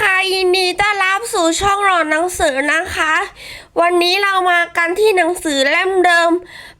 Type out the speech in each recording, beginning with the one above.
ค่ะยินดีต้อนรับสู่ช่องหลอนหนังสือนะคะ วันนี้เรามากันที่หนังสือเล่มเดิม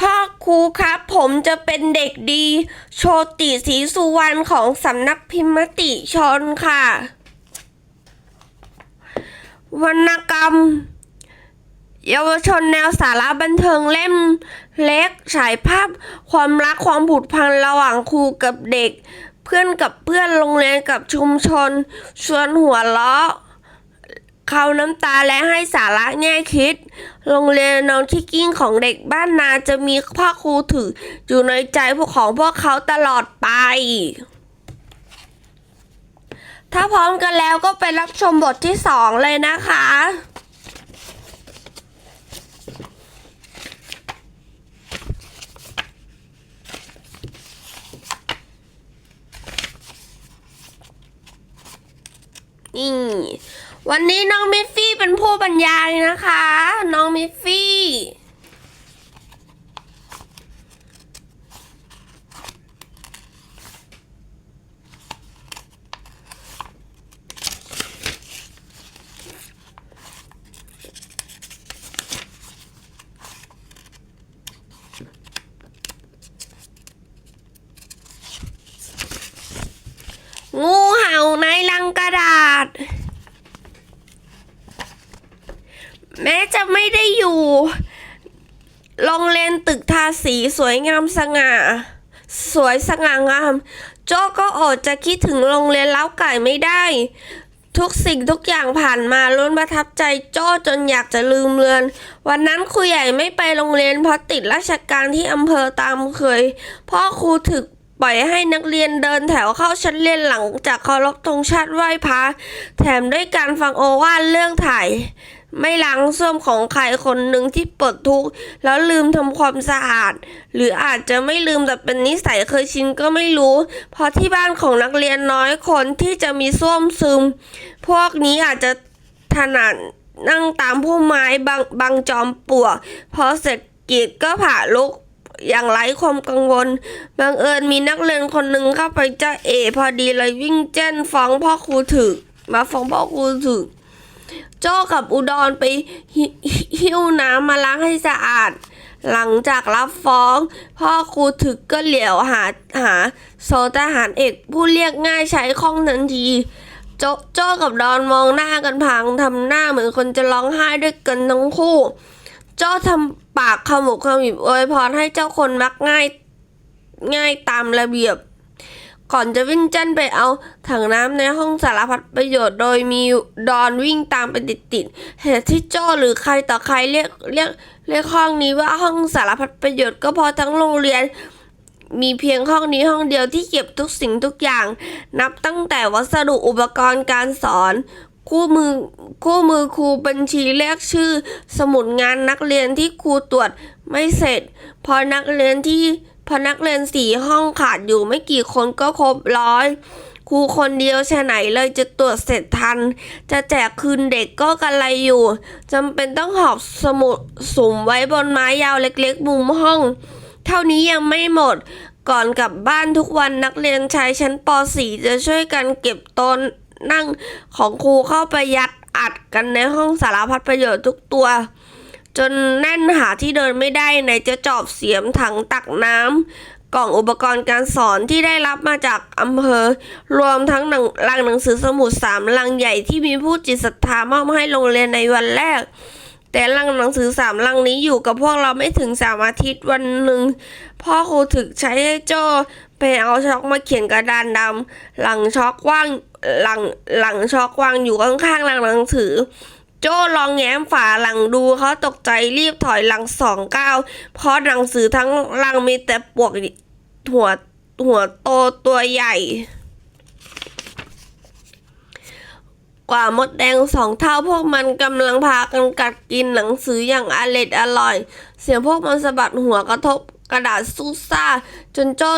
พ่อครูครับ ผมจะเป็นเด็กดี โชติศรีสุวรรณของสำนักพิมพ์มติชนค่ะ วรรณกรรม เยาวชนแนวสาระบันเทิงเล่มเล็กฉายภาพความรักความผูกพันระหว่างครูกับเด็ก เพื่อนกับเพื่อนโรงเรียนกับชุมชน ชวนหัวเราะเขาน้ำตาและให้สาระแง่คิด โรงเรียนน้องที่กิ้งของเด็กบ้านนาจะมีพ่อครูถือ อยู่ในใจพวกของพวกเขาตลอดไป ถ้าพร้อมกันแล้วก็ไปรับชมบทที่สองเลยนะคะ นี่ วันนี้น้องมิฟฟี่เป็นผู้บรรยายนะคะ น้องมิฟฟี่งูเห่าในลังกระดาษ แม้จะไม่ได้อยู่โรงเรียนตึกทาสีสวยงามสง่า สวยสง่างาม โจก็อดจะคิดถึงโรงเรียนเล้าไก่ไม่ได้ ทุกสิ่งทุกอย่างผ่านมาล้วนประทับใจโจจนอยากจะลืมเลือน วันนั้นครูใหญ่ไม่ไปโรงเรียนเพราะติดราชการที่อำเภอตามเคยพ่อครูถึกปล่อยให้นักเรียนเดินแถวเข้าชั้นเรียนหลังจากเคารพธงชาติไหว้พระแถมด้วยการฟังโอวาทเรื่องถ่าย ไม่ล้างส้วมของใครคนหนึ่งที่ปลดทุกข์แล้วลืมทำความสะอาด หรืออาจจะไม่ลืมแต่เป็นนิสัยเคยชินก็ไม่รู้ เพราะที่บ้านของนักเรียนน้อยคนที่จะมีส้วมซึม พวกนี้อาจจะถนัดนั่งตามพุ่มไม้บางบางจอมปลวกพอเสร็จกิจก็ผ่าลุกอย่างไร้ความกังวล บังเอิญมีนักเรียนคนหนึ่งเข้าไปเจ้าเอ พอดีเลยวิ่งแจ้นฟ้องพ่อครูถึก มาฟ้องพ่อครูถึก โจ้กับอุดรไปหิ้วน้ำมาล้างให้สะอาด หลังจากรับฟ้อง พ่อครูถึกก็เหลียวหาหาโซทหารเอกผู้เรียกง่ายใช้คล่องทันทีโจโจ้กับดอนมองหน้ากันพังทำหน้าเหมือนคนจะร้องไห้ด้วยกันทั้งคู่ โจ้ทำปากขมุกขมิบอวยพรให้เจ้าคนมักง่ายง่ายตามระเบียบ ก่อนจะวิ่งเจ้นไปเอาถังน้ำในห้องสารพัดประโยชน์โดยมีดอนวิ่งตามไปติดๆเหตุที่โจ้หรือใครต่อใครเรียกเรียกเรียกห้องนี้ว่าห้องสารพัดประโยชน์ก็เพราะทั้งโรงเรียน มีเพียงห้องนี้ห้องเดียวที่เก็บทุกสิ่งทุกอย่าง นับตั้งแต่วัสดุอุปกรณ์การสอน คู่มือคู่มือครูบัญชีเลขชื่อ สมุดงานนักเรียนที่ครูตรวจไม่เสร็จ พอนักเรียนที่ พอนักเรียนสี่ห้องขาดอยู่ไม่กี่คนก็ครบร้อยครูคนเดียวชะไหนเลยจะตรวจเสร็จทัน จะแจกคืนเด็กก็กระไรอยู่จำเป็นต้องหอบสมุดสุมไว้บนไม้ยาวเล็กๆ มุมห้อง เท่านี้ยังไม่หมด ก่อนกลับบ้านทุกวันนักเรียนชายชั้นป .4 จะช่วยกันเก็บโต๊ะนั่งของครูเข้าไปยัดอัดกันในห้องสารพัดประโยชน์ทุกตัว จนแน่นหาที่เดินไม่ได้ไหนจะจอบเสียมถังตักน้ำกล่องอุปกรณ์การสอนที่ได้รับมาจากอำเภอ รวมทั้งหนังลังหนังสือสมุดสามลังใหญ่ที่มีผู้จิตศรัทธามอบให้โรงเรียนในวันแรก แต่ลังหนังสือสามลังนี้อยู่กับพวกเราไม่ถึงสามอาทิตย์วันหนึ่ง พ่อครูถึกใช้ให้โจ้ไปเอาช็อกมาเขียนกระดานดำหลังช็อกว่างหลังหลังช็อกวางอยู่ข้างๆลังหนังสือ โจ้ลองแง้มฝาหลังดูเขาตกใจรีบถอยหลังสองก้าวเพราะหนังสือทั้งลังมีแต่ปวกหัวหัวโตตัวใหญ่ กว่ามดแดงสองเท่าพวกมันกำลังพากันกัดกินหนังสืออย่างอร็ดอร่อย เสียงพวกมันสะบัดหัวกระทบกระดาษสู้ซ่า จนโจ้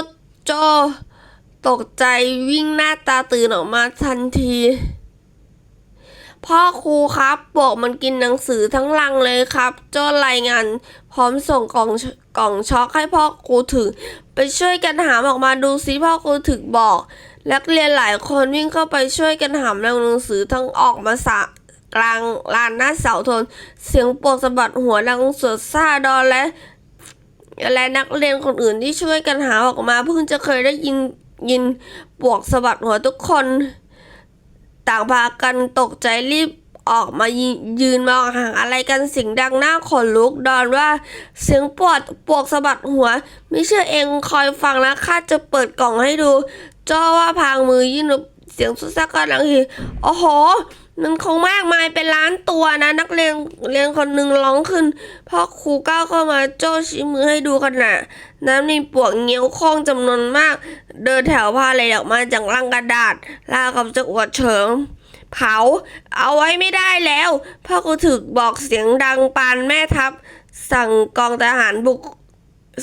โจ้ตกใจวิ่งหน้าตาตื่นออกมาทันที พ่อครูครับบอกมันกินหนังสือทั้งลังเลยครับ โจ้รายงาน พร้อมส่งกล่องกล่องช็อกให้พ่อครูถึง ไปช่วยกันหามออกมาดูซิพ่อครูถึกบอกนักเรียนหลายคนวิ่งเข้าไปช่วยกันหามแรงหนังสือทั้งออกมาสะกลางลานหน้าเสาธงเสียงปวกสะบัดหัวดังสดซ่าดอนและ และนักเรียนคนอื่นที่ช่วยกันหาออกมาเพิ่งจะเคยได้ยินยินปวกสะบัดหัวทุกคน ต่างพากันตกใจรีบออกมายืนมองห่างอะไรกันเสียงดังหน้าขนลุกดอนว่าเสียงปวดปวกสะบัดหัว ไม่เชื่อเองคอยฟังนะข้าจะเปิดกล่องให้ดูจ้าว่าพางมือยื่นเสียงสุดซักกันหลังทีโอ้โห มันคงมากมายเป็นล้านตัวนะ นักเรียนเรียนคนหนึ่งร้องขึ้นพ่อครูก้าวเข้ามาโจ้ชี้มือให้ดูขณะนั้นมีปวกเงี้ยวค้งจำนวนมาก เดินแถวพาเลยออกมาจากลังกระดาษลาวกับจะอวดเฉิงเผา เอาไว้ไม่ได้แล้ว พ่อกูถึกบอกเสียงดังปานแม่ทัพ สั่งกองทหารบุก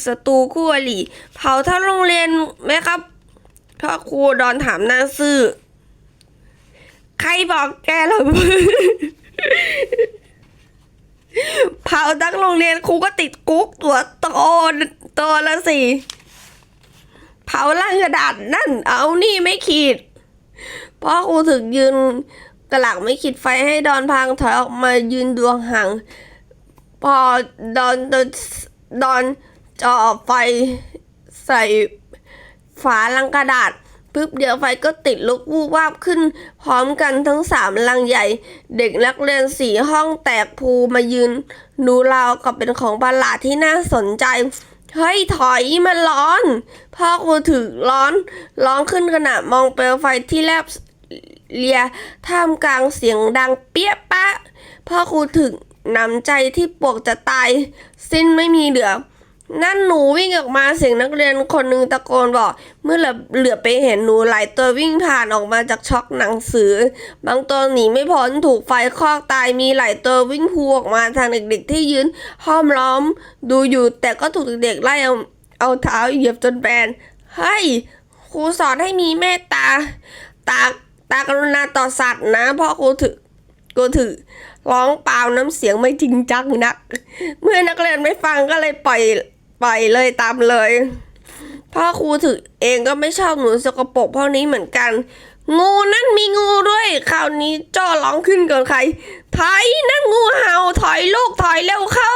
ศัตรูคู่อริเผาทั้งโรงเรียนไหมครับพ่อครูดอนถามหน้าซื่อ ใครบอกแกเหรอเผาทั้งโรงเรียนครูก็ติดคุกตัวโตโตละสิเผาล่างกระดาษนั่น เอานี่ไม่ขีดพ่อครูถึงยืนกระหลักไม่ขีดไฟให้ดอนพังถอยออกมายืนดวงห่างพอดอนดอนดอนจ่อไฟใส่ฝาลังกระดาษ ปึ๊บเดียวไฟก็ติดลุกวูบวาบขึ้น พร้อมกันทั้งสามลังใหญ่ เด็กนักเรียนสี่ห้องแตกพูมายืน ดูราวกับเป็นของประหลาดที่น่าสนใจเฮ้ยถอยมันร้อน พ่อครูถือร้อน ร้องขึ้นขณะมองเปลวไฟที่แลบเลียท่ามกลางเสียงดังเปี้ยปะ พ่อครูถึงนำใจที่ปวกจะตาย สิ้นไม่มีเหลือ นั่นหนูวิ่งออกมาเสียงนักเรียนคนหนึ่งตะโกนบอก เมื่อเหลือไปเห็นหนูหลายตัววิ่งผ่านออกมาจากช็อกหนังสือ บางตัวหนีไม่พ้นถูกไฟคลอกตายมีหลายตัววิ่งพูออกมาทางเด็กๆที่ยืนห้อมล้อม ดูอยู่แต่ก็ถูกเด็กๆไล่เอาเอาเท้าเหยียบจนแบนเฮ้ยครูสอนให้มีเมตตา ตาตากรุณาต่อสัตว์นะเพราะครูถือกูถือร้องเปล่าน้ำเสียงไม่จริงจังนัก เมื่อนักเรียนไม่ฟังก็เลยปล่อย ไปเลยตามเลยพ่อครูถือเองก็ไม่ชอบหนูสกปรกพวกนี้เหมือนกัน งูนั่นมีงูด้วยคราวนี้จ้อร้องขึ้นก่อนใครถอยนั่นงูเห่าถอยลูกถอยเร็วเข้า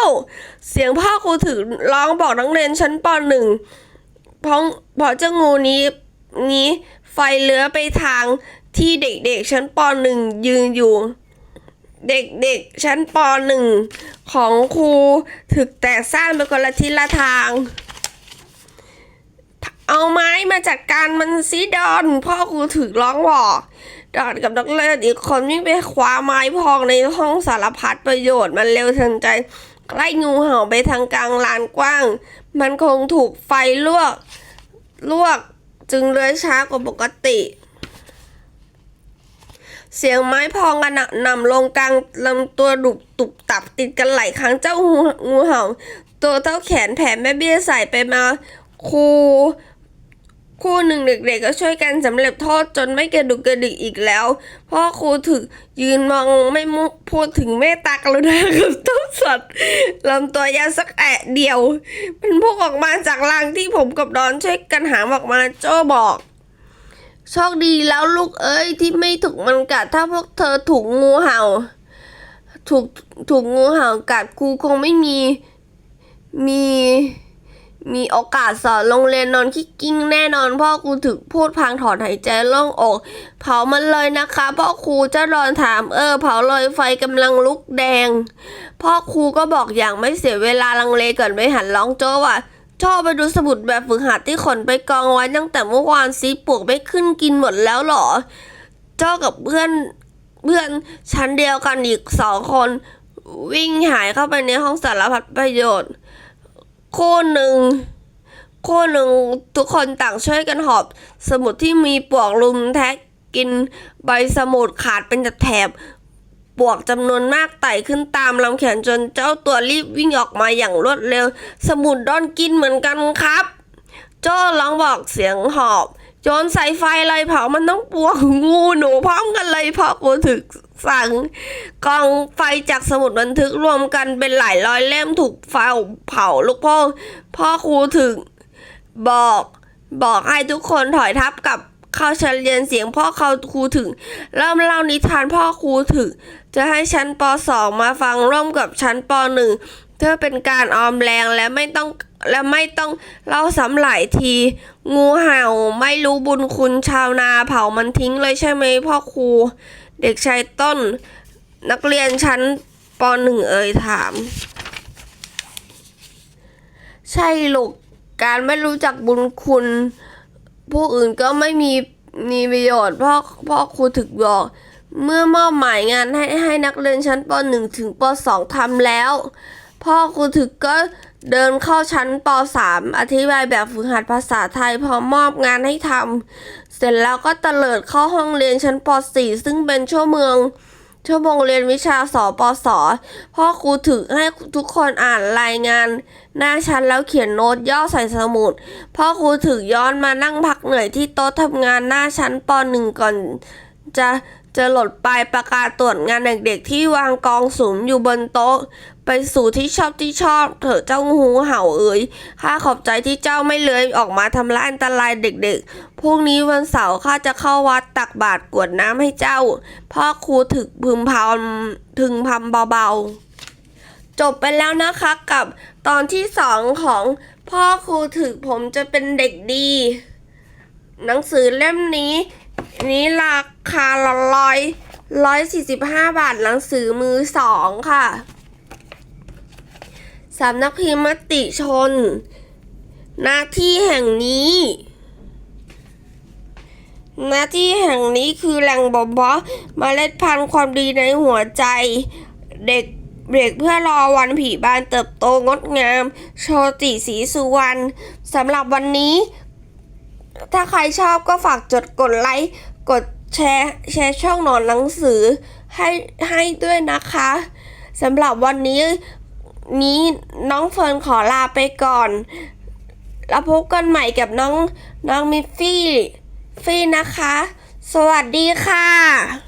เสียงพ่อครูถือร้องบอกนักเรียนชั้นปหนึ่งเพราะเพราะเจ้างูนี้นี้ไฟเลื้อไปทางที่เด็กๆชั้นปหนึ่งยืนอยู่ เด็กๆชั้นปหนึ่งของครูถึกแตกสร้างไปคนละทิศละทาง เอาไม้มาจัดการมันซิดอน พ่อครูถึกร้องบอกดอนกับนักเรียนอีกคนวิ่งไปคว้าไม้พองในห้องสารพัดประโยชน์มันเร็วทันใจไล่งูเห่าไปทางกลางลานกว้าง มันคงถูกไฟลวกลวกจึงเลื้อยช้ากว่าปกติ เสียงไม้พองกระหน่ำนำลงกลางลำตัวดุบตุบตับติดกันหลายครั้งเจ้างูงูเห่า ตัวเท่าแขนแผ่แม่เบี้ยใส่ไปมาครูคู่หนึ่งเด็กๆก็ช่วยกันสำเร็จโทษจนไม่กระดุกกระดิกอีกแล้ว พ่อครูถึกยืนมองไม่มุพูดถึงเมตตากรุณากับต้นสัตว์ลำตัวยาวสักแอะเดียวมันพุ่งออกมาจากรังที่ผมกับดอนช่วยกันหามออกมาโจ้บอก โชคดีแล้วลูกเอ้ยที่ไม่ถูกมันกัด ถ้าพวกเธอถูกงูเห่า ถูกถูกงูเห่ากัดครูคงไม่มีมีมีโอกาสสอนโรงเรียนนอนคิกกิ้งแน่นอนพ่อครูถึกพูดพลางถอนหายใจโล่งอก เผามันเลยนะคะพ่อครูเจะรอนถามเออ เผาเลยไฟกำลังลุกแดง พ่อครูก็บอกอย่างไม่เสียเวลาลังเลก่อนไปหันร้องโจ้ว่า ชอบไปดูสมุดแบบฝึกหัดที่ขนไปกองไว้ตั้งแต่เมื่อวานซีปวกไม่ขึ้นกินหมดแล้วเหรอ เจ้ากับเพื่อนเพื่อนชั้นเดียวกันอีกสองคน วิ่งหายเข้าไปในห้องสารพัดประโยชน์คู่หนึ่งคู่หนึ่งทุกคนต่างช่วยกันหอบ สมุดที่มีปวกลุมแทะกินใบสมุดขาดเป็นแถบ ปลวกจำนวนมากไต่ขึ้นตามลำแขนจนเจ้าตัวรีบวิ่งออกมาอย่างรวดเร็ว สมุดดอนกินเหมือนกันครับ โจ้ร้องบอกเสียงหอบโยนใส่ไฟเลยเผามันต้องปวงงูหนูพร้อมกันเลยพราะกูถึกสั่งกองไฟจากสมุดบันทึกรวมกันเป็นหลายร้อยเล่มถูกไฟเผาลูกพ่อพ่อครูถึงบอกบอกให้ทุกคนถอยทับกับ เข้าชั้นเรียนเสียงพ่อเขาครูถึง เริ่มเล่านิทานพ่อครูถึง จะให้ชั้นป .2 มาฟังร่วมกับชั้นป .1 เพื่อเป็นการออมแรงและไม่ต้องและไม่ต้องเล่าซ้ำหลายที งูเห่าไม่รู้บุญคุณชาวนาเผามันทิ้งเลยใช่ไหมพ่อครู เด็กชายต้น นักเรียนชั้นป .1 เอ่ยถาม ใช่ลูกการไม่รู้จักบุญคุณ ผู้อื่นก็ไม่มีมีประโยชน์พ่อพ่อครูถึกบอก เมื่อมอบหมายงานให้ให้นักเรียนชั้นป .1 ถึงป .2 ทำแล้ว พ่อครูถึกก็เดินเข้าชั้นป .3 อธิบายแบบฝึกหัดภาษาไทยพอมอบงานให้ทำเสร็จแล้วก็เตลิดเข้าห้องเรียนชั้นป .4 ซึ่งเป็นชั่วโมง ชั่วโมงเรียนวิชาสปสพ่อครูถึงให้ทุกคนอ่านรายงาน หน้าชั้นแล้วเขียนโน้ตย่อใส่สมุด พ่อครูถึงย้อนมานั่งพักเหนื่อยที่โต๊ะทำงานหน้าชั้นปหนึ่งก่อน จะจะหลดปลายประกาศตรวจงานเด็กๆที่วางกองสุมอยู่บนโต๊ะ ไปสู่ที่ชอบที่ชอบ เถอะเจ้าหูเห่าเอ๋ยข้าขอบใจที่เจ้าไม่เลื้อยออกมาทำร้ายอันตรายเด็กๆพรุ่งนี้วันเสาร์ข้าจะเข้าวัดตักบาตรกวดน้ำให้เจ้า พ่อครูถึกพึมพำถึงพำเบาๆ จบไปแล้วนะคะกับตอนที่สองของพ่อครูถึกผมจะเป็นเด็กดี หนังสือเล่มนี้ นี้ราคาละร้อยร้อยสี่สิบห้าบาทหนังสือมือสองค่ะ สำนักพิมพ์มติชน หน้าที่แห่งนี้ หน้าที่แห่งนี้คือแหล่งบ่มเพาะเมล็ดพันธุ์ความดีในหัวใจ เด็กเด็กเพื่อรอวันผีบานเติบโตงดงาม โชติศรีสุวรรณสำหรับวันนี้ ถ้าใครชอบก็ฝากจดกดไลค์กดแชร์แชร์ช่องหนอนหนังสือให้ให้ด้วยนะคะสำหรับวันนี้ นี้น้องเฟิร์นขอลาไปก่อน แล้วพบกันใหม่กับน้องน้องมิฟฟี่ฟี่นะคะ สวัสดีค่ะ